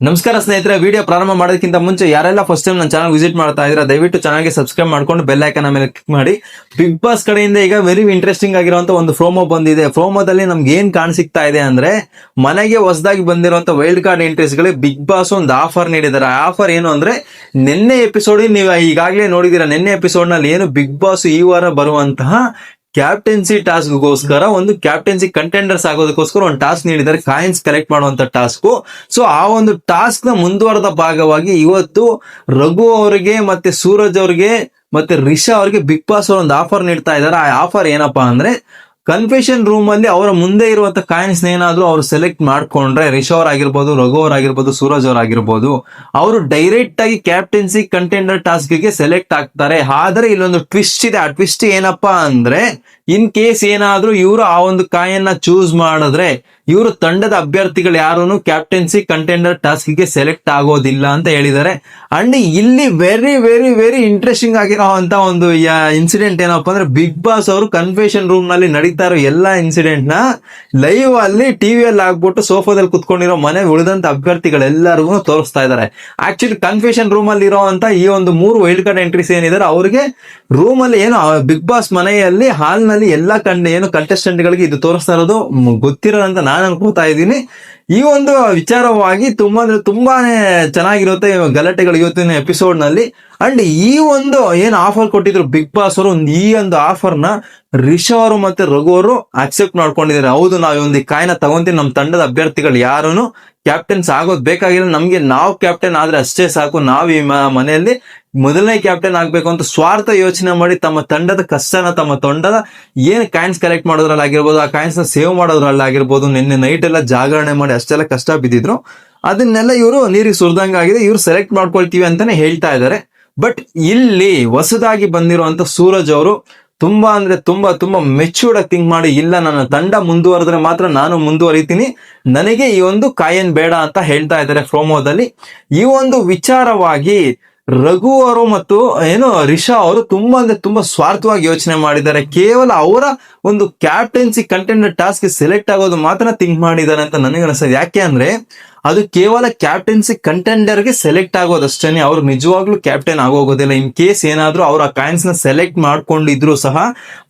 ನಮಸ್ಕಾರ ಸ್ನೇಹಿತರೆ ವಿಡಿಯೋ ಪ್ರಾರಂಭ ಮಾಡೋದಕ್ಕಿಂತ ಮುಂಚೆ ಯಾರೆಲ್ಲ ಫಸ್ಟ್ ಟೈಮ್ ನನ್ನ ಚಾನಲ್ ವಿಸಿಟ್ ಮಾಡ್ತಾ ಇದ್ರೆ ದಯವಿಟ್ಟು ಚಾನಲ್ಗೆ ಸಬ್ಸ್ಕ್ರೈಬ್ ಮಾಡ್ಕೊಂಡು ಬೆಲ್ ಐಕನ್ ಮೇಲೆ ಕ್ಲಿಕ್ ಮಾಡಿ. ಬಿಗ್ ಬಾಸ್ ಕಡೆಯಿಂದ ಈಗ ವೆರಿ ಇಂಟ್ರೆಸ್ಟಿಂಗ್ ಆಗಿರುವಂತ ಒಂದು ಫ್ರೋಮೋ ಬಂದಿದೆ. ಫ್ರೋಮೋದಲ್ಲಿ ನಮ್ಗೆ ಏನ್ ಕಾಣ ಇದೆ ಅಂದ್ರೆ, ಮನೆಗೆ ಹೊಸದಾಗಿ ಬಂದಿರುವಂತ ವೈಲ್ಡ್ ಕಾರ್ಡ್ ಎಂಟ್ರೀಸ್ ಗಳಿಗೆ ಬಿಗ್ ಬಾಸ್ ಒಂದು ಆಫರ್ ನೀಡಿದ್ದಾರೆ. ಆಫರ್ ಏನು ಅಂದ್ರೆ, ನಿನ್ನೆ ಎಪಿಸೋಡ್ ನೀವು ಈಗಾಗಲೇ ನೋಡಿದೀರಾ ನಿನ್ನೆ ಎಪಿಸೋಡ್ನಲ್ಲಿ ಏನು ಬಿಗ್ ಬಾಸ್ ಈ ವಾರ ಬರುವಂತಹ ಕ್ಯಾಪ್ಟನ್ಸಿ ಟಾಸ್ಕ್ಗೋಸ್ಕರ ಒಂದು ಕ್ಯಾಪ್ಟನ್ಸಿ ಕಂಟೆಂಡರ್ಸ್ ಆಗೋದಕ್ಕೋಸ್ಕರ ಒಂದು ಟಾಸ್ಕ್ ನೀಡಿದ್ದಾರೆ. ಕಾಯಿನ್ಸ್ ಕಲೆಕ್ಟ್ ಮಾಡುವಂತ ಟಾಸ್ಕ್ ಸೊ ಆ ಒಂದು ಟಾಸ್ಕ್ನ ಮುಂದುವರೆದ ಭಾಗವಾಗಿ ಇವತ್ತು ರಘು ಅವರಿಗೆ ಮತ್ತೆ ಸೂರಜ್ ಅವರಿಗೆ ಮತ್ತೆ ರಿಷಾ ಅವರಿಗೆ ಬಿಗ್ ಬಾಸ್ ಅವರು ಒಂದು ಆಫರ್ ನೀಡ್ತಾ ಇದ್ದಾರೆ. ಆ ಆಫರ್ ಏನಪ್ಪಾ ಅಂದ್ರೆ ಕನ್ಫೆಷನ್ ರೂಮ್ ಅಲ್ಲಿ ಅವರ ಮುಂದೆ ಇರುವಂತ ಕಾಯಿನ್ಸ್ ಏನಾದ್ರು ಅವ್ರು ಸೆಲೆಕ್ಟ್ ಮಾಡ್ಕೊಂಡ್ರೆ ರಿಷವ್ ಅವ್ರ ಆಗಿರ್ಬೋದು, ರಘು ಅವ್ರ ಆಗಿರ್ಬೋದು, ಸೂರಜ್ ಅವ್ರ ಆಗಿರ್ಬೋದು, ಅವರು ಡೈರೆಕ್ಟ್ ಆಗಿ ಕ್ಯಾಪ್ಟನ್ಸಿ ಕಂಟೆಂಡರ್ ಟಾಸ್ಕ್ಗೆ ಸೆಲೆಕ್ಟ್ ಆಗ್ತಾರೆ. ಆದ್ರೆ ಇಲ್ಲೊಂದು ಟ್ವಿಸ್ಟ್ ಇದೆ. ಆ ಟ್ವಿಸ್ಟ್ ಏನಪ್ಪಾ ಅಂದ್ರೆ ಇನ್ ಕೇಸ್ ಏನಾದ್ರೂ ಇವರು ಆ ಒಂದು ಕಾಯನ್ನ ಚೂಸ್ ಮಾಡಿದ್ರೆ, ಇವರು ತಂಡದ ಅಭ್ಯರ್ಥಿಗಳು ಯಾರು ಕ್ಯಾಪ್ಟನ್ಸಿ ಕಂಟೆಂಡರ್ ಟಾಸ್ಕ್ಗೆ ಸೆಲೆಕ್ಟ್ ಆಗೋದಿಲ್ಲ ಅಂತ ಹೇಳಿದ್ದಾರೆ. ಅಂಡ್ ಇಲ್ಲಿ ವೆರಿ ವೆರಿ ವೆರಿ ಇಂಟ್ರೆಸ್ಟಿಂಗ್ ಆಗಿರೋಂತ ಒಂದು ಇನ್ಸಿಡೆಂಟ್ ಏನಪ್ಪಾ ಅಂದ್ರೆ ಬಿಗ್ ಬಾಸ್ ಅವರು ಕನ್ಫೆಷನ್ ರೂಮ್ನಲ್ಲಿ ನಡೀತಾ ಇರೋ ಎಲ್ಲಾ ಇನ್ಸಿಡೆಂಟ್ನ ಲೈವ್ ಅಲ್ಲಿ ಟಿವಿಯಲ್ಲಿ ಆಗ್ಬಿಟ್ಟು ಸೋಫಾದಲ್ಲಿ ಕುತ್ಕೊಂಡಿರೋ ಮನೆ ಉಳಿದಂತ ಅಭ್ಯರ್ಥಿಗಳೆಲ್ಲರಿಗೂ ತೋರಿಸ್ತಾ ಇದ್ದಾರೆ. ಆಕ್ಚುಲಿ ಕನ್ಫೆಷನ್ ರೂಮ್ ಅಲ್ಲಿ ಇರೋಂತ ಈ ಒಂದು ಮೂರು ವೈಲ್ಡ್ ಕಾರ್ಡ್ ಎಂಟ್ರೀಸ್ ಏನಿದ್ದಾರೆ ಅವರಿಗೆ ರೂಮ್ ಅಲ್ಲಿ ಏನು ಬಿಗ್ ಬಾಸ್ ಮನೆಯಲ್ಲಿ ಹಾಲ್ ಎಲ್ಲಾ ಕಂಡ ಏನು ಕಂಟೆಸ್ಟೆಂಟ್ ಗಳಿಗೆ ಇದು ತೋರಿಸ್ತಾ ಇರೋದು ಗೊತ್ತಿರೋ ಅಂತ ನಾನು ಅನ್ಕೋತಾ ಇದ್ದೀನಿ. ಈ ಒಂದು ವಿಚಾರವಾಗಿ ತುಂಬಾ ಅಂದ್ರೆ ತುಂಬಾನೇ ಚೆನ್ನಾಗಿರುತ್ತೆ ಗಲಾಟೆಗಳು ಇವತ್ತಿನ ಎಪಿಸೋಡ್ನಲ್ಲಿ. ಅಂಡ್ ಈ ಒಂದು ಏನು ಆಫರ್ ಕೊಟ್ಟಿದ್ರು ಬಿಗ್ ಬಾಸ್ ಅವರು, ಈ ಒಂದು ಆಫರ್ನ ರಿಷಾ ಅವರು ಮತ್ತೆ ರಘು ಅವರು ಅಕ್ಸೆಪ್ಟ್ ಮಾಡ್ಕೊಂಡಿದ್ದಾರೆ. ಹೌದು, ನಾವು ಒಂದು ಕಾಯಿನ ತಗೊಂತೀವಿ. ನಮ್ಮ ತಂಡದ ಅಭ್ಯರ್ಥಿಗಳು ಯಾರು ಕ್ಯಾಪ್ಟನ್ಸ್ ಆಗೋದ್ ಬೇಕಾಗಿಲ್ಲ. ನಮ್ಗೆ ನಾವು ಕ್ಯಾಪ್ಟನ್ ಆದ್ರೆ ಅಷ್ಟೇ ಸಾಕು. ನಾವು ಈ ಮನೆಯಲ್ಲಿ ಮೊದಲನೇ ಕ್ಯಾಪ್ಟನ್ ಆಗ್ಬೇಕು ಅಂತ ಸ್ವಾರ್ಥ ಯೋಚನೆ ಮಾಡಿ ತಮ್ಮ ತಂಡದ ಕಷ್ಟನ, ತಮ್ಮ ತಂಡದ ಏನು ಕಾಯಿನ್ಸ್ ಕಲೆಕ್ಟ್ ಮಾಡೋದ್ರಲ್ಲಿ ಆಗಿರ್ಬೋದು, ಆ ಕಾಯಿನ್ಸ್ನ ಸೇವ್ ಮಾಡೋದ್ರಲ್ಲಿ ಆಗಿರ್ಬೋದು, ನಿನ್ನೆ ನೈಟ್ ಎಲ್ಲ ಜಾಗರಣೆ ಮಾಡಿ ಅಷ್ಟೆಲ್ಲ ಕಷ್ಟ ಬಿದ್ದಿದ್ರು. ಅದನ್ನೆಲ್ಲ ಇವರು ನೀರಿಗೆ ಸುರಿದಂಗ ಆಗಿದೆ ಇವ್ರು ಸೆಲೆಕ್ಟ್ ಮಾಡ್ಕೊಳ್ತೀವಿ ಅಂತಾನೆ ಹೇಳ್ತಾ ಇದ್ದಾರೆ. ಬಟ್ ಇಲ್ಲಿ ಹೊಸದಾಗಿ ಬಂದಿರುವಂತ ಸೂರಜ್ ಅವರು ತುಂಬಾ ಅಂದ್ರೆ ತುಂಬಾ ತುಂಬಾ ಮೆಚ್ಯೂರ್ಡ್ ಆಗಿ ಥಿಂಕ್ ಮಾಡಿ, ಇಲ್ಲ ನನ್ನ ತಂಡ ಮುಂದುವರೆದ್ರೆ ಮಾತ್ರ ನಾನು ಮುಂದುವರಿತೀನಿ, ನನಗೆ ಈ ಒಂದು ಕಾಯನ್ ಬೇಡ ಅಂತ ಹೇಳ್ತಾ ಇದ್ದಾರೆ ಪ್ರೋಮೋದಲ್ಲಿ ಈ ಒಂದು ವಿಚಾರವಾಗಿ ರಘು ಅವರು ಮತ್ತು, ಏನು, ರಿಷಾ ಅವರು ತುಂಬಾ ಅಂದ್ರೆ ತುಂಬಾ ಸ್ವಾರ್ಥವಾಗಿ ಯೋಚನೆ ಮಾಡಿದ್ದಾರೆ. ಕೇವಲ ಅವರ ಒಂದು ಕ್ಯಾಪ್ಟನ್ಸಿ ಕಂಟೆಂಡರ್ ಟಾಸ್ಕ್ ಸೆಲೆಕ್ಟ್ ಆಗೋದು ಮಾತ್ರ ಥಿಂಕ್ ಮಾಡಿದ್ದಾರೆ ಅಂತ ನನಗೆ ಅನಿಸ್ತದೆ. ಯಾಕೆ ಅಂದ್ರೆ, ಅದು ಕೇವಲ ಕ್ಯಾಪ್ಟನ್ಸಿ ಕಂಟೆಂಡರ್ಗೆ ಸೆಲೆಕ್ಟ್ ಆಗೋದಷ್ಟೇ ಅವ್ರು ನಿಜವಾಗ್ಲೂ ಕ್ಯಾಪ್ಟನ್ ಆಗೋಗೋದಿಲ್ಲ. ಇನ್ ಕೇಸ್ ಏನಾದ್ರೂ ಅವ್ರ ಆ ನ ಸೆಲೆಕ್ಟ್ ಮಾಡ್ಕೊಂಡಿದ್ರು ಸಹ,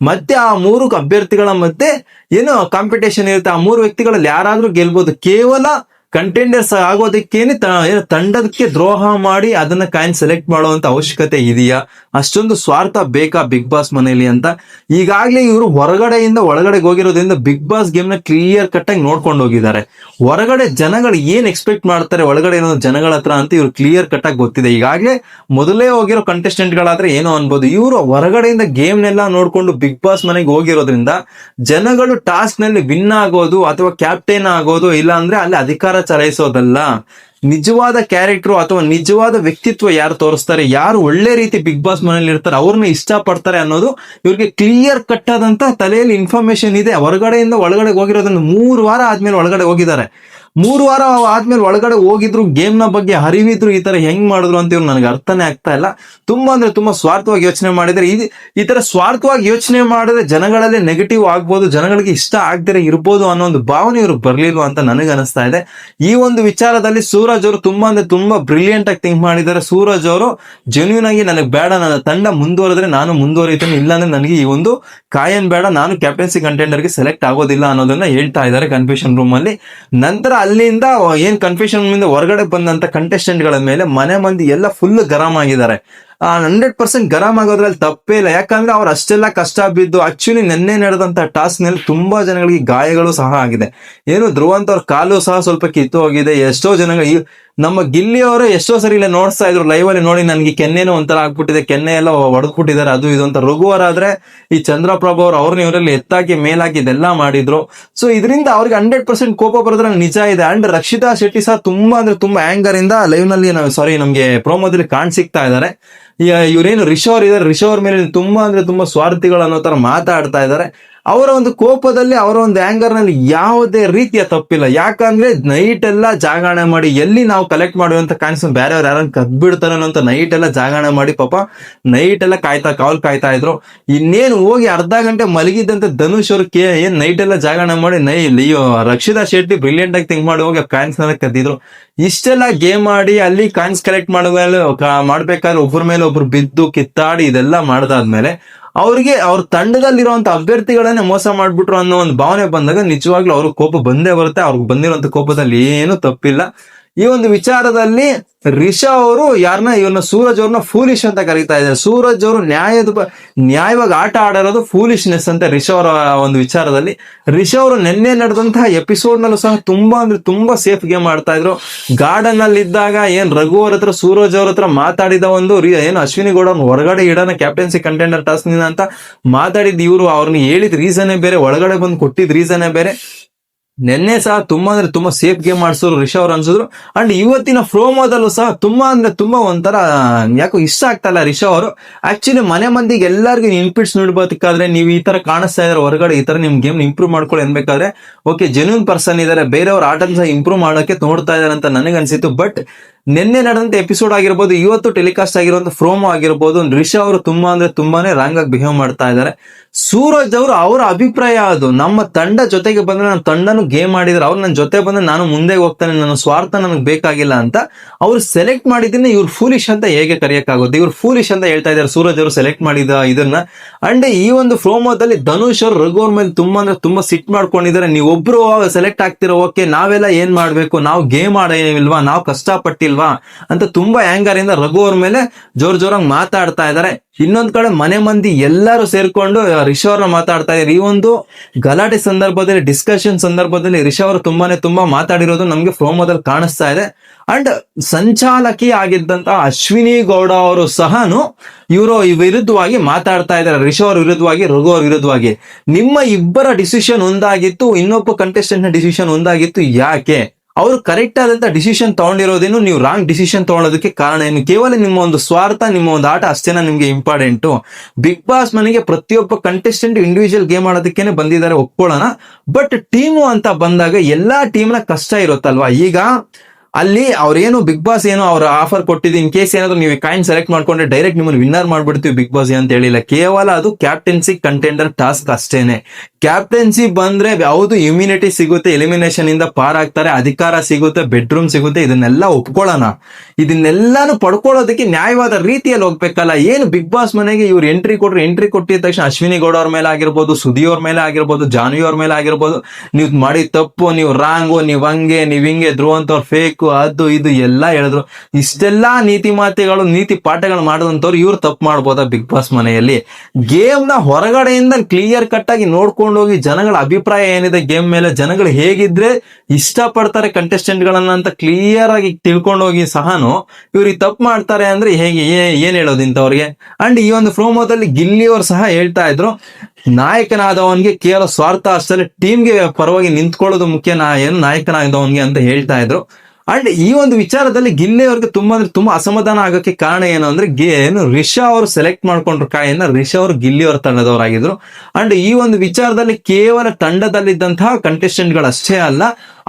ಮತ್ತೆ ಆ ಮೂರು ಅಭ್ಯರ್ಥಿಗಳ ಮಧ್ಯೆ, ಏನು ಕಾಂಪಿಟೇಷನ್ ಇರುತ್ತೆ, ಆ ಮೂರು ವ್ಯಕ್ತಿಗಳಲ್ಲಿ ಯಾರಾದ್ರೂ ಗೆಲ್ಬಹುದು ಕೇವಲ ಕಂಟೆಂಡರ್ಸ್ ಆಗೋದಕ್ಕೇನೆ ತ- ಏನು ತಂಡದಕ್ಕೆ ದ್ರೋಹ ಮಾಡಿ ಅದನ್ನ ಕಾಯಿನ್ ಸೆಲೆಕ್ಟ್ ಮಾಡುವಂತ ಅವಶ್ಯಕತೆ ಇದೆಯಾ? ಅಷ್ಟೊಂದು ಸ್ವಾರ್ಥ ಬೇಕಾ ಬಿಗ್ ಬಾಸ್ ಮನೆಯಲ್ಲಿ ಅಂತ? ಈಗಾಗಲೇ ಇವರು ಹೊರಗಡೆಯಿಂದ ಒಳಗಡೆ ಹೋಗಿರೋದ್ರಿಂದ ಬಿಗ್ ಬಾಸ್ ಗೇಮ್ನ ಕ್ಲಿಯರ್ ಕಟ್ ಆಗಿ ನೋಡ್ಕೊಂಡು ಹೋಗಿದ್ದಾರೆ. ಹೊರಗಡೆ ಜನಗಳು ಏನ್ ಎಕ್ಸ್ಪೆಕ್ಟ್ ಮಾಡ್ತಾರೆ, ಒಳಗಡೆ ಏನೋ ಜನಗಳ ಹತ್ರ ಅಂತ ಇವ್ರು ಕ್ಲಿಯರ್ ಕಟ್ ಆಗಿ ಗೊತ್ತಿದೆ. ಈಗಾಗಲೇ ಮೊದಲೇ ಹೋಗಿರೋ ಕಂಟೆಸ್ಟೆಂಟ್ ಗಳಾದ್ರೆ ಏನೋ ಅನ್ಬೋದು. ಇವರು ಹೊರಗಡೆಯಿಂದ ಗೇಮ್ ನೆಲ್ಲ ನೋಡ್ಕೊಂಡು ಬಿಗ್ ಬಾಸ್ ಮನೆಗೆ ಹೋಗಿರೋದ್ರಿಂದ ಜನಗಳು ಟಾಸ್ಕ್ನಲ್ಲಿ ವಿನ್ ಆಗೋದು ಅಥವಾ ಕ್ಯಾಪ್ಟನ್ ಆಗೋದು ಇಲ್ಲ ಅಂದ್ರೆ ಅಲ್ಲಿ ಅಧಿಕಾರ சலை சோதெல்லாம் ನಿಜವಾದ ಕ್ಯಾರೆಕ್ಟರ್ ಅಥವಾ ನಿಜವಾದ ವ್ಯಕ್ತಿತ್ವ ಯಾರು ತೋರಿಸ್ತಾರೆ, ಯಾರು ಒಳ್ಳೆ ರೀತಿ ಬಿಗ್ ಬಾಸ್ ಮನೇಲಿ ಇರ್ತಾರೆ, ಅವ್ರನ್ನ ಇಷ್ಟ ಪಡ್ತಾರೆ ಅನ್ನೋದು ಇವ್ರಿಗೆ ಕ್ಲಿಯರ್ ಕಟ್ ಆದಂತ ತಲೆಯಲ್ಲಿ ಇನ್ಫಾರ್ಮೇಶನ್ ಇದೆ. ಹೊರಗಡೆಯಿಂದ ಒಳಗಡೆ ಹೋಗಿರೋದನ್ನು ಮೂರು ವಾರ ಆದ್ಮೇಲೆ ಒಳಗಡೆ ಹೋಗಿದ್ದಾರೆ. ಮೂರು ವಾರ ಆದ್ಮೇಲೆ ಒಳಗಡೆ ಹೋಗಿದ್ರು ಗೇಮ್ನ ಬಗ್ಗೆ ಅರಿವಿದ್ರು, ಈ ತರ ಹೆಂಗ್ ಮಾಡಿದ್ರು ಅಂತ ಇವ್ರು ನನಗೆ ಅರ್ಥನೇ ಆಗ್ತಾ ಇಲ್ಲ. ತುಂಬಾ ಅಂದ್ರೆ ತುಂಬಾ ಸ್ವಾರ್ಥವಾಗಿ ಯೋಚನೆ ಮಾಡಿದ್ರೆ ಇದು, ಈ ತರ ಸ್ವಾರ್ಥವಾಗಿ ಯೋಚನೆ ಮಾಡಿದ್ರೆ ಜನಗಳಲ್ಲೇ ನೆಗೆಟಿವ್ ಆಗ್ಬೋದು, ಜನಗಳಿಗೆ ಇಷ್ಟ ಆಗ್ದಿರ ಇರ್ಬೋದು ಅನ್ನೋ ಒಂದು ಭಾವನೆ ಇವ್ರು ಬರ್ಲಿಲ್ವಾ ಅಂತ ನನಗೆ ಅನಿಸ್ತಾ ಇದೆ. ಈ ಒಂದು ವಿಚಾರದಲ್ಲಿ ಸೂರಜ್ ಅವರು ತುಂಬಾ ಅಂದ್ರೆ ತುಂಬಾ ಬ್ರಿಲಿಯಂಟ್ ಆಗಿ ಥಿಂಕ್ ಮಾಡಿದ್ದಾರೆ. ಸೂರಜ್ ಅವರು ಜೆನ್ಯೂನ್ ಆಗಿ ನನಗೆ ಬೇಡ, ನನ್ನ ತಂಡ ಮುಂದುವರೆದ್ರೆ ನಾನು ಮುಂದುವರಿತೇನೆ. ಇಲ್ಲಾಂದ್ರೆ ನನಗೆ ಈ ಒಂದು ಕಾಯನ್ ಬೇಡ. ನಾನು ಕ್ಯಾಪ್ಟನ್ಸಿ ಕಂಟೆಂಡರ್ಗೆ ಸೆಲೆಕ್ಟ್ ಆಗೋದಿಲ್ಲ ಅನ್ನೋದನ್ನ ಹೇಳ್ತಾ ಇದ್ದಾರೆ ಕನ್ಫ್ಯೂಷನ್ ರೂಮ್ ಅಲ್ಲಿ. ನಂತರ ಅಲ್ಲಿಂದ ಏನ್ ಕನ್ಫ್ಯೂಷನ್ ಹೊರಗಡೆ ಬಂದಂತ ಕಂಟೆಸ್ಟೆಂಟ್ಗಳ ಮೇಲೆ ಮನೆ ಮಂದಿ ಎಲ್ಲ ಫುಲ್ ಗರಂ ಆಗಿದ್ದಾರೆ. ಹಂಡ್ರೆಡ್ ಪರ್ಸೆಂಟ್ ಗರಂ ಆಗೋದ್ರಲ್ಲಿ ತಪ್ಪೇ ಇಲ್ಲ. ಯಾಕಂದ್ರೆ ಅವ್ರು ಅಷ್ಟೆಲ್ಲ ಕಷ್ಟ ಬಿದ್ದು ಆಕ್ಚುಲಿ ನಿನ್ನೆ ನಡೆದಂತ ಟಾಸ್ಕ್ನಲ್ಲಿ ತುಂಬಾ ಜನಗಳಿಗೆ ಗಾಯಗಳು ಸಹ ಆಗಿದೆ. ಏನು ಧ್ರುವಂತ ಅವ್ರ ಕಾಲು ಸಹ ಸ್ವಲ್ಪ ಕಿತ್ತು ಹೋಗಿದೆ. ಎಷ್ಟೋ ಜನಗಳು ನಮ್ಮ ಗಿಲ್ಲಿ ಅವರು ಎಷ್ಟೋ ಸರಿ ಇಲ್ಲ ನೋಡ್ತಾ ಇದ್ರು ಲೈವ್ ಅಲ್ಲಿ ನೋಡಿ ನನ್ಗೆ ಕೆನ್ನೆನೂ ಒಂಥರ ಆಗ್ಬಿಟ್ಟಿದೆ, ಕೆನ್ನೆ ಎಲ್ಲ ಹೊಡೆದ್ಬಿಟ್ಟಿದ್ದಾರೆ ಅದು ಇದು ಅಂತ. ರಘುವರಾದ್ರೆ ಈ ಚಂದ್ರಪ್ರಭು ಅವರು ಅವ್ರನ್ನ ಇವರಲ್ಲಿ ಎತ್ತಾಕಿ, ಮೇಲಾಕಿ ಇದೆಲ್ಲ ಮಾಡಿದ್ರು. ಸೊ ಇದರಿಂದ ಅವ್ರಿಗೆ ಹಂಡ್ರೆಡ್ ಪರ್ಸೆಂಟ್ ಕೋಪ ಬರೋದ್ರಲ್ಲಿ ನಿಜ ಇದೆ. ಅಂಡ್ ರಕ್ಷಿತಾ ಶೆಟ್ಟಿ ಸಹ ತುಂಬಾ ಅಂದ್ರೆ ತುಂಬಾ ಆಂಗರ್ ಇಂದ ಲೈವ್ನಲ್ಲಿ ಸಾರಿ ನಮ್ಗೆ ಪ್ರೋಮೋದಲ್ಲಿ ಕಾಣ್ ಸಿಗ್ತಾ ಇದ್ದಾರೆ. ಇವರೇನು ರಿಷೋರ್ ಇದಾರೆ ರಿಷೋರ್ ಮೇಲೆ ತುಂಬಾ ಅಂದ್ರೆ ತುಂಬಾ ಸ್ವಾರ್ಥಿಗಳು ಅನ್ನೋ ತರ ಮಾತಾಡ್ತಾ ಇದ್ದಾರೆ. ಅವರ ಒಂದು ಕೋಪದಲ್ಲಿ, ಅವರ ಒಂದು ಆಂಗರ್ನಲ್ಲಿ ಯಾವುದೇ ರೀತಿಯ ತಪ್ಪಿಲ್ಲ. ಯಾಕಂದ್ರೆ ನೈಟ್ ಎಲ್ಲ ಜಾಗರಣೆ ಮಾಡಿ ಎಲ್ಲಿ ನಾವು ಕಲೆಕ್ಟ್ ಮಾಡುವಂತ ಬೇರೆ ಬೇರೆಯವ್ರು ಯಾರನ್ನ ಕದ್ಬಿಡ್ತಾರ ಅಂತ ನೈಟ್ ಎಲ್ಲ ಜಾಗರಣೆ ಮಾಡಿ ಪಾಪ ನೈಟ್ ಎಲ್ಲ ಕಾಯ್ತಾ, ಕಾವಲ್ ಕಾಯ್ತಾ ಇದ್ರು. ಇನ್ನೇನು ಹೋಗಿ ಅರ್ಧ ಗಂಟೆ ಮಲಗಿದ್ದಂತೆ ಧನುಷ್ ಅವ್ರು ಕೇ ಏನ್ ನೈಟ್ ಎಲ್ಲ ಜಾಗರಣೆ ಮಾಡಿ ನೈ ರಕ್ಷಿತಾ ಶೆಟ್ಟಿ ಬ್ರಿಲಿಯಂಟ್ ಆಗಿ ಥಿಂಕ್ ಮಾಡಿ ಹೋಗಿ ಕಾಯಿನ್ಸ್ನ ಕದ್ದಿದ್ರು. ಇಷ್ಟೆಲ್ಲ ಗೇಮ್ ಆಡಿ ಅಲ್ಲಿ ಕಾಯಿನ್ಸ್ ಕಲೆಕ್ಟ್ ಮಾಡುವ ಮಾಡ್ಬೇಕಾದ್ರೆ ಒಬ್ಬರ ಮೇಲೆ ಒಬ್ರು ಬಿದ್ದು ಕಿತ್ತಾಡಿ ಇದೆಲ್ಲ ಮಾಡ್ದಾದ್ಮೇಲೆ ಅವ್ರಿಗೆ ಅವ್ರ ತಂಡದಲ್ಲಿರುವಂತ ಅಭ್ಯರ್ಥಿಗಳನ್ನೇ ಮೋಸ ಮಾಡ್ಬಿಟ್ರು ಅನ್ನೋ ಒಂದು ಭಾವನೆ ಬಂದಾಗ ನಿಜವಾಗ್ಲೂ ಅವ್ರಿಗೆ ಕೋಪ ಬಂದೇ ಬರುತ್ತೆ. ಅವ್ರಿಗೆ ಬಂದಿರುವಂತ ಕೋಪದಲ್ಲಿ ಏನು ತಪ್ಪಿಲ್ಲ. ಈ ಒಂದು ವಿಚಾರದಲ್ಲಿ ರಿಷಾ ಅವರು ಯಾರನ್ನ ಇವನ್ನ ಸೂರಜ್ ಅವ್ರನ್ನ ಫೂಲಿಶ್ ಅಂತ ಕರೀತಾ ಇದ್ದಾರೆ. ಸೂರಜ್ ಅವರು ನ್ಯಾಯದ ನ್ಯಾಯವಾಗಿ ಆಟ ಆಡಿರೋದು ಫೂಲಿಶ್ನೆಸ್ ಅಂತ ರಿಷಾ ಅವರ ಒಂದು ವಿಚಾರದಲ್ಲಿ. ರಿಷಾ ಅವರು ನಿನ್ನೆ ನಡೆದಂತಹ ಎಪಿಸೋಡ್ ನಲ್ಲೂ ಸಹ ತುಂಬಾ ಅಂದ್ರೆ ತುಂಬಾ ಸೇಫ್ ಗೇಮ್ ಆಡ್ತಾ ಇದ್ರು. ಗಾರ್ಡನ್ ಅಲ್ಲಿ ಇದ್ದಾಗ ಏನ್ ರಘು ಅವ್ರ ಹತ್ರ, ಸೂರಜ್ ಅವ್ರ ಹತ್ರ ಮಾತಾಡಿದ ಒಂದು ಏನು ಅಶ್ವಿನಿ ಗೌಡ ಹೊರಗಡೆ ಇಡೋಣ ಕ್ಯಾಪ್ಟನ್ಸಿ ಕಂಟೆಂಡರ್ ಟಾಸ್ನಿಂದ ಅಂತ ಮಾತಾಡಿದ್ ಇವರು ಅವ್ರನ್ನ ಹೇಳಿದ ರೀಸನೇ ಬೇರೆ, ಒಳಗಡೆ ಬಂದು ಕೊಟ್ಟಿದ್ ರೀಸನೇ ಬೇರೆ. ನಿನ್ನೆ ಸಹ ತುಂಬಾ ಅಂದ್ರೆ ತುಂಬಾ ಸೇಫ್ ಗೇಮ್ ಆಡಿಸೋರು ರಿಷಾ ಅವ್ರು ಅನ್ಸಿದ್ರು. ಅಂಡ್ ಇವತ್ತಿನ ಫ್ರೋಮೋದಲ್ಲೂ ಸಹ ತುಂಬಾ ಅಂದ್ರೆ ತುಂಬಾ ಒಂಥರ, ಯಾಕೋ ಇಷ್ಟ ಆಗ್ತಾ ಇಲ್ಲ ರಿಷಾ ಅವರು. ಆಕ್ಚುಲಿ ಮನೆ ಮಂದಿಗೆ ಎಲ್ಲರಿಗೂ ಇನ್ಪಿಟ್ಸ್ ನೋಡ್ಬೇಕಾದ್ರೆ ನೀವು ಈ ತರ ಕಾಣಿಸ್ತಾ ಇದಾರೆ ಹೊರಗಡೆ, ಈ ತರ ನಿಮ್ ಗೇಮ್ ಇಂಪ್ರೂವ್ ಮಾಡ್ಕೊಳ್ಳಿ ಅನ್ಬೇಕಾದ್ರೆ ಓಕೆ ಜೆನ್ಯೂನ್ ಪರ್ಸನ್ ಇದಾರೆ, ಬೇರೆಯವ್ರ ಆಟ ಸಹ ಇಂಪ್ರೂವ್ ಮಾಡೋಕೆ ನೋಡ್ತಾ ಇದಾರೆ ಅಂತ ನನಗನ್ಸಿತ್ತು. ಬಟ್ ನಿನ್ನೆ ನಡೆದಂತ ಎಪಿಸೋಡ್ ಆಗಿರ್ಬೋದು, ಇವತ್ತು ಟೆಲಿಕಾಸ್ಟ್ ಆಗಿರುವಂತ ಫ್ರೋಮೋ ಆಗಿರ್ಬೋದು ರಿಷಾ ಅವರು ತುಂಬಾ ಅಂದ್ರೆ ತುಂಬಾನೇ ರಾಂಗ್ ಆಗಿ ಬಿಹೇವ್ ಮಾಡ್ತಾ ಇದ್ದಾರೆ. ಸೂರಜ್ ಅವರು ಅವರ ಅಭಿಪ್ರಾಯ ಅದು. ನಮ್ಮ ತಂಡ ಜೊತೆಗೆ ಬಂದ್ರೆ ನನ್ನ ತಂಡನು ಗೇಮ್ ಮಾಡಿದ್ರೆ ಅವ್ರು ನನ್ನ ಜೊತೆ ಬಂದ್ರೆ ನಾನು ಮುಂದೆ ಹೋಗ್ತಾನೆ, ನನ್ನ ಸ್ವಾರ್ಥ ನನಗೆ ಬೇಕಾಗಿಲ್ಲ ಅಂತ ಅವ್ರು ಸೆಲೆಕ್ಟ್ ಮಾಡಿದ್ದನ್ನ ಇವ್ರು ಫೂಲಿಶ್ ಅಂತ ಹೇಗೆ ಕರೆಯಕ್ಕಾಗುತ್ತೆ ಇವ್ರು ಫೂಲಿಶ್ ಅಂತ ಹೇಳ್ತಾ ಇದ್ದಾರೆ ಸೂರಜ್ ಅವರು ಸೆಲೆಕ್ಟ್ ಮಾಡಿದ ಇದನ್ನ. ಅಂಡ್ ಈ ಒಂದು ಫ್ರೋಮೋದಲ್ಲಿ ಧನುಷ್ ಅವರು ರಘು ಅವ್ರ ಮೇಲೆ ತುಂಬಾ ಅಂದ್ರೆ ತುಂಬಾ ಸಿಟ್ ಮಾಡ್ಕೊಂಡಿದ್ದಾರೆ. ನೀವೊಬ್ರು ಸೆಲೆಕ್ಟ್ ಆಗ್ತಿರೋ ಓಕೆ ನಾವೆಲ್ಲ ಏನ್ ಮಾಡ್ಬೇಕು? ನಾವು ಗೇಮ್ ಆಡೇನಿಲ್ವಾ ನಾವು ಕಷ್ಟಪಟ್ಟಿಲ್ವಾ? ಅಂತ ತುಂಬಾ ಆಂಗರ್ ಇಂದ ರಘು ಅವ್ರ ಮೇಲೆ ಜೋರ್ ಜೋರಾಗಿ ಮಾತಾಡ್ತಾ ಇದ್ದಾರೆ ಇನ್ನೊಂದ್ ಕಡೆ ಮನೆ ಮಂದಿ ಎಲ್ಲರೂ ಸೇರ್ಕೊಂಡು ರಿಷ ಅವ್ರನ್ನ ಮಾತಾಡ್ತಾ ಇದ್ದಾರೆ ಈ ಒಂದು ಗಲಾಟೆ ಸಂದರ್ಭದಲ್ಲಿ ಡಿಸ್ಕಷನ್ ಸಂದರ್ಭದಲ್ಲಿ ರಿಷಾ ಅವರು ತುಂಬಾನೇ ತುಂಬಾ ಮಾತಾಡಿರೋದು ನಮ್ಗೆ ಫ್ರೋಮೋದಲ್ಲಿ ಕಾಣಿಸ್ತಾ ಇದೆ. ಅಂಡ್ ಸಂಚಾಲಕಿ ಆಗಿದ್ದಂತ ಅಶ್ವಿನಿ ಗೌಡ ಅವರು ಸಹನು ಇವರು ವಿರುದ್ಧವಾಗಿ ಮಾತಾಡ್ತಾ ಇದ್ದಾರೆ ರಿಷ ಅವ್ರ ವಿರುದ್ಧವಾಗಿ, ರಘು ಅವ್ರ ವಿರುದ್ಧವಾಗಿ. ನಿಮ್ಮ ಇಬ್ಬರ ಡಿಸಿಷನ್ ಒಂದಾಗಿತ್ತು, ಇನ್ನೊಬ್ಬ ಕಂಟೆಸ್ಟೆಂಟ್ನ ಡಿಸಿಷನ್ ಒಂದಾಗಿತ್ತು ಯಾಕೆ? ಅವರು ಕರೆಕ್ಟ್ ಆದಂತ ಡಿಸಿಷನ್ ತಗೊಂಡಿರೋದೇನು ನೀವು ರಾಂಗ್ ಡಿಸಿಷನ್ ತಗೊಳ್ಳೋದಕ್ಕೆ ಕಾರಣ ಏನು? ಕೇವಲ ನಿಮ್ಮ ಒಂದು ಸ್ವಾರ್ಥ, ನಿಮ್ಮ ಒಂದು ಆಟ ಅಷ್ಟೇನ ನಿಮ್ಗೆ ಇಂಪಾರ್ಟೆಂಟು ಬಿಗ್ ಬಾಸ್ ಮನೆಗೆ ಪ್ರತಿಯೊಬ್ಬ ಕಂಟೆಸ್ಟೆಂಟ್ ಇಂಡಿವಿಜುವಲ್ ಗೇಮ್ ಆಡೋದಕ್ಕೇನೆ ಬಂದಿದ್ದಾರೆ, ಒಪ್ಕೊಳ್ಳೋಣ. ಬಟ್ ಟೀಮು ಅಂತ ಬಂದಾಗ ಎಲ್ಲಾ ಟೀಮ್ನ ಕಷ್ಟ ಇರುತ್ತಲ್ವಾ? ಈಗ ಅಲ್ಲಿ ಅವ್ರೇನು ಬಿಗ್ ಬಾಸ್ ಏನು ಅವ್ರ ಆಫರ್ ಕೊಟ್ಟಿದ್ದು ಇನ್ ಕೇಸ್ ಏನಾದ್ರು ನೀವು ಕಾಯಿನ್ ಸೆಲೆಕ್ಟ್ ಮಾಡ್ಕೊಂಡ್ರೆ ಡೈರೆಕ್ಟ್ ನಿಮ್ಮನ್ನು ವಿನ್ನರ್ ಮಾಡ್ಬಿಡ್ತೀವಿ ಬಿಗ್ ಬಾಸ್ ಅಂತ ಹೇಳಿಲ್ಲ. ಕೇವಲ ಅದು ಕ್ಯಾಪ್ಟನ್ಸಿ ಕಂಟೆಂಡರ್ ಟಾಸ್ಕ್ ಅಷ್ಟೇನೆ. ಕ್ಯಾಪ್ಟನ್ಸಿ ಬಂದ್ರೆ ಯಾವುದು ಇಮ್ಯುನಿಟಿ ಸಿಗುತ್ತೆ ಎಲಿಮಿನೇಷನ್ ಇಂದ ಪಾರಾಗ್ತಾರೆ ಅಧಿಕಾರ ಸಿಗುತ್ತೆ ಬೆಡ್ರೂಮ್ ಸಿಗುತ್ತೆ, ಇದನ್ನೆಲ್ಲ ಒಪ್ಕೊಳ್ಳೋಣ. ಇದನ್ನೆಲ್ಲಾನು ಪಡ್ಕೊಳ್ಳೋದಕ್ಕೆ ನ್ಯಾಯವಾದ ರೀತಿಯಲ್ಲಿ ಹೋಗ್ಬೇಕಲ್ಲ. ಏನು ಬಿಗ್ ಬಾಸ್ ಮನೆಗೆ ಇವ್ರು ಎಂಟ್ರಿ ಕೊಟ್ರೆ ಎಂಟ್ರಿ ಕೊಟ್ಟಿದ ತಕ್ಷಣ ಅಶ್ವಿನಿ ಗೌಡ ಅವ್ರ ಮೇಲೆ ಆಗಿರ್ಬೋದು, ಸುದಿ ಅವ್ರ ಮೇಲೆ ಆಗಿರ್ಬೋದು, ಜಾನ್ವಿ ಅವ್ರ ಮೇಲೆ ಆಗಿರ್ಬೋದು, ನೀವು ಮಾಡಿ ತಪ್ಪು, ನೀವು ರಾಂಗು ನೀವು ಹಂಗೆ, ನೀವು ಹಿಂಗೆ ಧ್ರುವಂತವ್ರು ಫೇಕು ಅದು, ಇದು ಎಲ್ಲ ಹೇಳಿದ್ರು. ಇಷ್ಟೆಲ್ಲಾ ನೀತಿ ಮಾತೆಗಳು ನೀತಿ ಪಾಠಗಳು ಮಾಡಿದಂತವ್ರು ಇವ್ರು ತಪ್ಪು ಮಾಡ್ಬೋದಾ ಬಿಗ್ ಬಾಸ್ ಮನೆಯಲ್ಲಿ? ಗೇಮ್ನ ಹೊರಗಡೆಯಿಂದ ಕ್ಲಿಯರ್ ಕಟ್ ಆಗಿ ನೋಡ್ಕೊಂಡು ಹೋಗಿ ಜನಗಳ ಅಭಿಪ್ರಾಯ ಏನಿದೆ ಗೇಮ್ ಮೇಲೆ? ಜನಗಳು ಹೇಗಿದ್ರೆ ಇಷ್ಟಪಡ್ತಾರೆ ಕಂಟೆಸ್ಟೆಂಟ್ ಗಳನ್ನ ಅಂತ ಕ್ಲಿಯರ್ ಆಗಿ ತಿಳ್ಕೊಂಡು ಹೋಗಿ ಸಹನು ಇವ್ರಿಗೆ ತಪ್ಪು ಮಾಡ್ತಾರೆ ಅಂದ್ರೆ ಹೇಗೆ ಏನ್ ಹೇಳೋದು ಇಂಥವ್ರಿಗೆ? ಅಂಡ್ ಈ ಒಂದು ಪ್ರೋಮೋದಲ್ಲಿ ಗಿಲ್ಲಿ ಅವ್ರು ಸಹ ಹೇಳ್ತಾ ಇದ್ರು, ನಾಯಕನಾದವನ್ಗೆ ಕೇವಲ ಸ್ವಾರ್ಥ ಅಷ್ಟೇ ಟೀಮ್ಗೆ ಪರವಾಗಿ ನಿಂತ್ಕೊಳ್ಳೋದು ಮುಖ್ಯ, ನಾ ಏನು ನಾಯಕನಾದವನ್ಗೆ ಅಂತ ಹೇಳ್ತಾ ಇದ್ರು. ಅಂಡ್ ಈ ಒಂದು ವಿಚಾರದಲ್ಲಿ ಗಿಲ್ಲೆ ಅವ್ರಿಗೆ ತುಂಬಾ ಅಂದ್ರೆ ತುಂಬಾ ಅಸಮಾಧಾನ ಆಗೋಕೆ ಕಾರಣ ಏನು ಅಂದ್ರೆ ಏನು, ರಿಷಾ ಅವರು ಸೆಲೆಕ್ಟ್ ಮಾಡ್ಕೊಂಡ್ರು ಕಾಯನ್ನ ರಿಷಾ ಅವರು ಗಿಲ್ಲಿ ಅವರ ತಂಡದವರಾಗಿದ್ರು. ಅಂಡ್ ಈ ಒಂದು ವಿಚಾರದಲ್ಲಿ ಕೇವಲ ತಂಡದಲ್ಲಿದ್ದಂತಹ ಕಂಟೆಸ್ಟೆಂಟ್ ಗಳಷ್ಟೇ ಅಲ್ಲ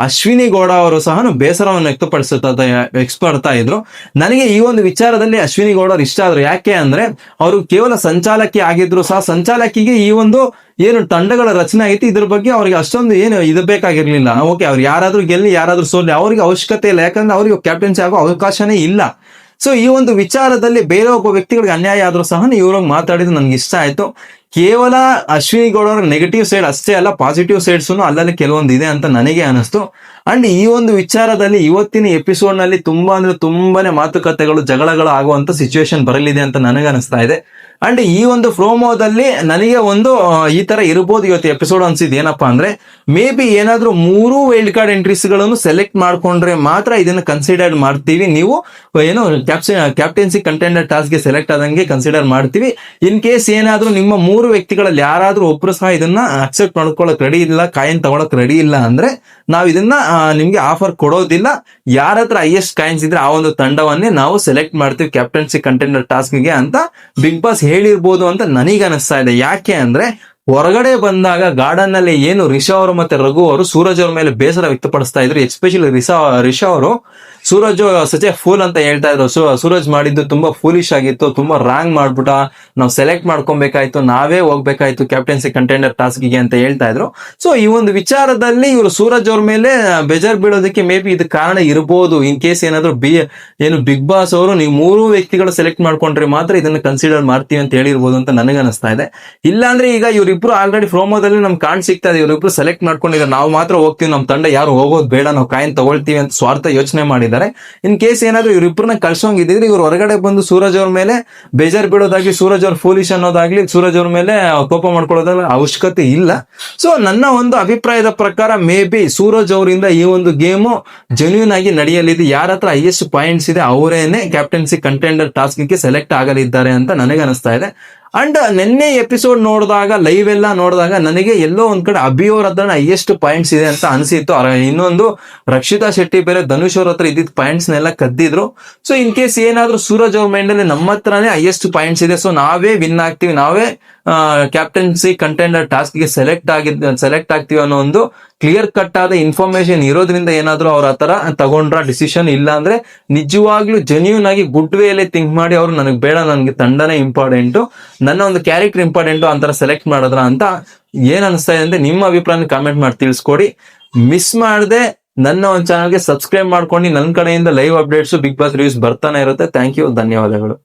ಅಶ್ವಿನಿ ಗೌಡ ಅವರು ಸಹ ಬೇಸರವನ್ನು ವ್ಯಕ್ತಪಡಿಸುತ್ತಾ ವ್ಯಕ್ತಪಡ್ತಾ ಇದ್ರು. ನನಗೆ ಈ ಒಂದು ವಿಚಾರದಲ್ಲಿ ಅಶ್ವಿನಿ ಗೌಡ ಇಷ್ಟ ಆದ್ರು. ಯಾಕೆ ಅಂದ್ರೆ ಅವರು ಕೇವಲ ಸಂಚಾಲಕಿ ಆಗಿದ್ರು ಸಹ ಸಂಚಾಲಕಿಗೆ ಈ ಒಂದು ಏನು ತಂಡಗಳ ರಚನೆ ಐತಿ ಇದ್ರ ಬಗ್ಗೆ ಅವ್ರಿಗೆ ಅಷ್ಟೊಂದು ಏನು ಇದು ಬೇಕಾಗಿರ್ಲಿಲ್ಲ. ಓಕೆ, ಅವ್ರು ಯಾರಾದ್ರೂ ಗೆಲ್ಲಿ, ಯಾರಾದ್ರೂ ಸೋಲಿ ಅವ್ರಿಗೆ ಅವಶ್ಯಕತೆ ಇಲ್ಲ. ಯಾಕಂದ್ರೆ ಅವ್ರಿಗೆ ಕ್ಯಾಪ್ಟನ್ಸಿ ಆಗೋ ಅವಕಾಶನೇ ಇಲ್ಲ. ಸೊ ಈ ಒಂದು ವಿಚಾರದಲ್ಲಿ ಬೇರೆ ಒಬ್ಬ ವ್ಯಕ್ತಿಗಳಿಗೆ ಅನ್ಯಾಯ ಆದ್ರೂ ಸಹ ಇವ್ರಿಗೆ ಮಾತಾಡಿದ್ದು ನನ್ಗೆ ಇಷ್ಟ ಆಯ್ತು. ಕೇವಲ ಅಶ್ವಿನಿ ಗೌಡ ಅವರ ನೆಗೆಟಿವ್ ಸೈಡ್ ಅಷ್ಟೇ ಅಲ್ಲ ಪಾಸಿಟಿವ್ ಸೈಡ್ಸ್ ಅಲ್ಲಲ್ಲಿ ಕೆಲವೊಂದು ಇದೆ ಅಂತ ನನಗೆ ಅನಿಸ್ತು. ಅಂಡ್ ಈ ಒಂದು ವಿಚಾರದಲ್ಲಿ ಇವತ್ತಿನ ಎಪಿಸೋಡ್ನಲ್ಲಿ ತುಂಬಾ ಅಂದ್ರೆ ತುಂಬಾನೇ ಮಾತುಕತೆಗಳು, ಜಗಳಗಳು ಆಗುವಂತ ಸಿಚುವೇಶನ್ ಬರಲಿದೆ ಅಂತ ನನಗೆ ಅನಿಸ್ತಾ ಇದೆ. ಅಂಡ್ ಈ ಒಂದು ಪ್ರೋಮೋದಲ್ಲಿ ನನಗೆ ಒಂದು ಈ ತರ ಇರಬಹುದು ಇವತ್ತು ಎಪಿಸೋಡ್ ಅನ್ಸಿದ್ ಏನಪ್ಪಾ ಅಂದ್ರೆ ಮೇ ಬಿ ಏನಾದ್ರೂ ಮೂರು ವೈಲ್ಡ್ ಕಾರ್ಡ್ ಎಂಟ್ರೀಸ್ಗಳನ್ನು ಸೆಲೆಕ್ಟ್ ಮಾಡ್ಕೊಂಡ್ರೆ ಮಾತ್ರ ಇದನ್ನ ಕನ್ಸಿಡರ್ ಮಾಡ್ತೀವಿ. ನೀವು ಏನು ಕ್ಯಾಪ್ಟೆನ್ಸಿ ಕಂಟೆಂಡರ್ ಟಾಸ್ಕ್ಗೆ ಸೆಲೆಕ್ಟ್ ಆದಂಗೆ ಕನ್ಸಿಡರ್ ಮಾಡ್ತೀವಿ. ಇನ್ ಕೇಸ್ ಏನಾದ್ರೂ ನಿಮ್ಮ ಮೂರು ವ್ಯಕ್ತಿಗಳಲ್ಲಿ ಯಾರಾದ್ರೂ ಒಬ್ರು ಸಹ ಇದನ್ನ ಅಕ್ಸೆಪ್ಟ್ ಮಾಡ್ಕೊಳಕ್ ರೆಡಿ ಇಲ್ಲ ಕಾಯಿನ್ ತಗೊಳಕ್ ರೆಡಿ ಇಲ್ಲ ಅಂದ್ರೆ, ನಾವ್ ಇದನ್ನ ನಿಮ್ಗೆ ಆಫರ್ ಕೊಡೋದಿಲ್ಲ. ಯಾರ ಹತ್ರ ಹೈಯೆಸ್ಟ್ ಕಾಯಿನ್ಸ್ ಇದ್ರೆ ಆ ಒಂದು ತಂಡವನ್ನೇ ನಾವು ಸೆಲೆಕ್ಟ್ ಮಾಡ್ತೀವಿ ಕ್ಯಾಪ್ಟನ್ಸಿ ಕಂಟೆಂಡರ್ ಟಾಸ್ಕ್ಗೆ ಅಂತ. ಬಿಗ್ ಬಾಸ್ ಹೇಳಿರ್ಬೋದು ಅಂತ ನನಗೆ ಅನಿಸ್ತಾ ಇದೆ. ಯಾಕೆ ಅಂದ್ರೆ ಹೊರಗಡೆ ಬಂದಾಗ ಗಾರ್ಡನ್ನಲ್ಲಿ ಏನು ರಿಷಾ ಅವರು ಮತ್ತೆ ರಘು ಅವರು ಸೂರಜ್ ಅವ್ರ ಮೇಲೆ ಬೇಸರ ವ್ಯಕ್ತಪಡಿಸ್ತಾ ಇದ್ರು. ಎಸ್ಪೆಷಲಿ ರಿಷಾ ರಿಷಾ ಅವರು ಸೂರಜ್ ಸಚೆ ಫೂಲ್ ಅಂತ ಹೇಳ್ತಾ ಇದ್ರು. ಸೊ ಸೂರಜ್ ಮಾಡಿದ್ದು ತುಂಬಾ ಫೂಲಿಶ್ ಆಗಿತ್ತು, ತುಂಬಾ ರಾಂಗ್ ಮಾಡ್ಬಿಟ್ಟ. ನಾವು ಸೆಲೆಕ್ಟ್ ಮಾಡ್ಕೊಬೇಕಾಯ್ತು, ನಾವೇ ಹೋಗ್ಬೇಕಾಯ್ತು ಕ್ಯಾಪ್ಟನ್ಸಿ ಕಂಟೆಂಡರ್ ಟಾಸ್ಕ್ಗೆ ಅಂತ ಹೇಳ್ತಾ ಇದ್ರು. ಸೊ ಈ ಒಂದು ವಿಚಾರದಲ್ಲಿ ಇವರು ಸೂರಜ್ ಅವ್ರ ಮೇಲೆ ಬೇಜಾರ್ ಬೀಳೋದಕ್ಕೆ ಮೇ ಬಿ ಇದು ಕಾರಣ ಇರಬಹುದು ಇನ್ ಕೇಸ್ ಏನಾದ್ರು ಬಿ, ಏನು ಬಿಗ್ ಬಾಸ್ ಅವರು, ನೀವು ಮೂರು ವ್ಯಕ್ತಿಗಳು ಸೆಲೆಕ್ಟ್ ಮಾಡ್ಕೊಂಡ್ರೆ ಮಾತ್ರ ಇದನ್ನ ಕನ್ಸಿಡರ್ ಮಾಡ್ತೀವಿ ಅಂತ ಹೇಳಿರ್ಬೋದು ಅಂತ ನನಗೆ ಅನಿಸ್ತಾ ಇದೆ. ಇಲ್ಲಾಂದ್ರೆ ಈಗ ಇವರಿಬ್ರು ಆಲ್ರೆಡಿ ಪ್ರೋಮೋದಲ್ಲಿ ನಮ್ಗೆ ಕಾಣ್ ಸಿಗ್ತಾ ಇದೆ. ಇವರಿಬ್ರು ಸೆಲೆಕ್ಟ್ ಮಾಡ್ಕೊಂಡಿದ್ದಾರೆ. ನಾವು ಮಾತ್ರ ಹೋಗ್ತೀವಿ. ನಮ್ಮ ತಂಡ ಯಾರು ಹೋಗೋದು ಬೇಡ. ನಾವು ಕಾಯಿನ್ ತಗೊಳ್ತೀವಿ ಅಂತ ಸ್ವಾರ್ಥ ಯೋಚನೆ ಮಾಡಿದ್ದಾರೆ ಇನ್ ಕೇಸ್ ಏನಾದ್ರು ಇವ್ರಿಬ್ರನ್ನ ಕಳ್ಸೋಂಗಿದ್ರೆ ಇವ್ರು ಹೊರಗಡೆ ಬಂದು ಸೂರಜ್ ಅವ್ರ ಮೇಲೆ ಬೇಜಾರ್ ಬಿಡೋದಾಗ್ಲಿ, ಸೂರಜ್ ಅವ್ರ ಫೂಲಿಶ್ ಅನ್ನೋದಾಗ್ಲಿ, ಸೂರಜ್ ಅವ್ರ ಮೇಲೆ ಕೋಪ ಮಾಡ್ಕೊಳ್ಳೋದಾಗ್ಲಿ ಅವಶ್ಯಕತೆ ಇಲ್ಲ. ಸೊ ನನ್ನ ಒಂದು ಅಭಿಪ್ರಾಯದ ಪ್ರಕಾರ ಮೇ ಬಿ ಸೂರಜ್ ಅವರಿಂದ ಈ ಒಂದು ಗೇಮು ಜೆನ್ಯೂನ್ ಆಗಿ ನಡೆಯಲಿದೆ. ಯಾರ ಹತ್ರ ಹೈಯೆಸ್ಟ್ ಪಾಯಿಂಟ್ಸ್ ಇದೆ, ಅವರೇನೆ ಕ್ಯಾಪ್ಟನ್ಸಿ ಕಂಟೆಂಡರ್ ಟಾಸ್ಕ್ಗೆ ಸೆಲೆಕ್ಟ್ ಆಗಲಿದ್ದಾರೆ ಅಂತ ನನಗೆ ಅನಿಸ್ತಾ ಇದೆ. ಅಂಡ್ ನಿನ್ನೆ ಎಪಿಸೋಡ್ ನೋಡಿದಾಗ ಲೈವ್ ಎಲ್ಲ ನೋಡಿದಾಗ ನನಗೆ ಎಲ್ಲೋ ಒಂದ್ ಕಡೆ ಅಭಿ ಅವ್ರ ಹತ್ರ ಹೈಯೆಸ್ಟ್ ಪಾಯಿಂಟ್ಸ್ ಇದೆ ಅಂತ ಅನಿಸಿತ್ತು. ಇನ್ನೊಂದು ರಕ್ಷಿತಾ ಶೆಟ್ಟಿ ಬೇರೆ ಧನುಷ್ ಅವ್ರ ಹತ್ರ ಇದ್ದಿದ್ದ ಪಾಯಿಂಟ್ಸ್ ನೆಲ್ಲ ಕದ್ದಿದ್ರು. ಸೊ ಇನ್ ಕೇಸ್ ಏನಾದ್ರೂ ಸೂರಜ್ ಅವ್ರ ಮೈಂಡ್ ಅಲ್ಲಿ ನಮ್ಮ ಹತ್ರನೇ ಹೈಯೆಸ್ಟ್ ಪಾಯಿಂಟ್ಸ್ ಇದೆ. ಸೊ ನಾವೇ ವಿನ್ ಆಗ್ತೀವಿ, ನಾವೇ ಕ್ಯಾಪ್ಟನ್ಸಿ ಕಂಟೆಂಡರ್ ಟಾಸ್ಕ್ಗೆ ಸೆಲೆಕ್ಟ್ ಆಗಿದ್ ಸೆಲೆಕ್ಟ್ ಆಗ್ತೀವಿ ಅನ್ನೋ ಒಂದು ಕ್ಲಿಯರ್ ಕಟ್ ಆದ ಇನ್ಫಾರ್ಮೇಶನ್ ಇರೋದ್ರಿಂದ ಏನಾದರೂ ಅವ್ರ ಆತರ ತಗೊಂಡ್ರ ಡಿಸಿಷನ್ ಇಲ್ಲ ಅಂದ್ರೆ ನಿಜವಾಗ್ಲೂ ಜೆನ್ಯೂನ್ ಆಗಿ ಗುಡ್ ವೇಲೆ ಥಿಂಕ್ ಮಾಡಿ ಅವ್ರು ನನಗೆ ಬೇಡ, ನನಗೆ ತಂಡನೇ ಇಂಪಾರ್ಟೆಂಟ್ ನನ್ನ ಒಂದು ಕ್ಯಾರೆಕ್ಟರ್ ಇಂಪಾರ್ಟೆಂಟ್ ಅಂತರ ಸೆಲೆಕ್ಟ್ ಮಾಡಿದ್ರ ಅಂತ ಏನ್ ಅನಿಸ್ತಾ ಇದೆ ಅಂದ್ರೆ ನಿಮ್ಮ ಅಭಿಪ್ರಾಯನ ಕಾಮೆಂಟ್ ಮಾಡಿ ತಿಳಿಸ್ಕೊಡಿ. ಮಿಸ್ ಮಾಡದೆ ನನ್ನ ಒಂದು ಚಾನಲ್ಗೆ ಸಬ್ಸ್ಕ್ರೈಬ್ ಮಾಡ್ಕೊಂಡು ನನ್ನ ಕಡೆಯಿಂದ live updates Bigg Boss reviews ಬರ್ತಾನೆ ಇರುತ್ತೆ. ಥ್ಯಾಂಕ್ ಯು ಧನ್ಯವಾದಗಳು.